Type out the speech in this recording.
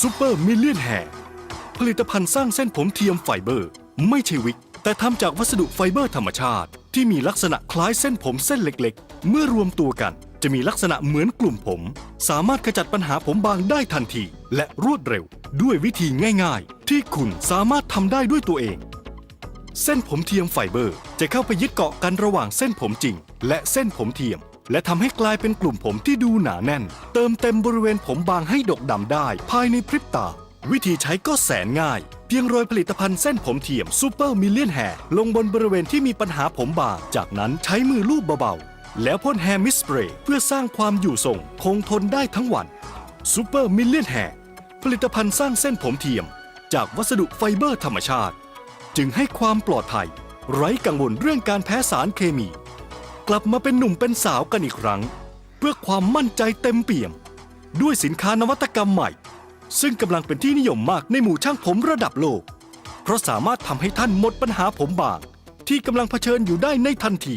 ซูเปอร์มิเลียนแฮร์ผลิตภัณฑ์สร้างเส้นผมเทียมไฟเบอร์ ไม่ใช่วิก แต่ทำจากวัสดุไฟเบอร์ธรรมชาติ ที่มีลักษณะคล้ายเส้นผมเส้นเล็กๆ เมื่อรวมตัวกัน จะมีลักษณะเหมือนกลุ่มผม สามารถขจัดปัญหาผมบางได้ทันที และรวดเร็ว ด้วยวิธีง่าย ๆ ที่คุณสามารถทำได้ด้วยตัวเอง เส้นผมเทียมไฟเบอร์ จะเข้าไปยึดเกาะกันระหว่างเส้นผมจริง และเส้นผมเทียม และทำให้กลายเป็นกลุ่มผมที่ดูหนาแน่น เติมเต็มบริเวณผมบางให้ดกดำได้ ภายในพริบตา วิธีใช้ก็แสนง่าย เพียงโรยผลิตภัณฑ์เส้นผมเทียมซูเปอร์มิเลียนแฮร์ลงบนบริเวณที่มีปัญหาผมบาง จากนั้นใช้มือลูบเบาๆ แล้วพ่นแฮร์มิสเปรย์เพื่อสร้างความอยู่ทรงคงทนได้ทั้งวันซูเปอร์มิเลียนแฮร์ผลิตภัณฑ์สร้างเส้นผมเทียม จากวัสดุไฟเบอร์ธรรมชาติ จึงให้ความปลอดภัย ไร้กังวลเรื่องการแพ้สารเคมี กลับมาเป็นหนุ่มเป็นสาวกันอีกครั้ง เพื่อความมั่นใจเต็มเปี่ยม ด้วยสินค้านวัตกรรมใหม่ ซึ่งกำลังเป็นที่นิยมมากในหมู่ช่างผมระดับโลก เพราะสามารถทำให้ท่านหมดปัญหาผมบาง ที่กำลังเผชิญอยู่ได้ในทันที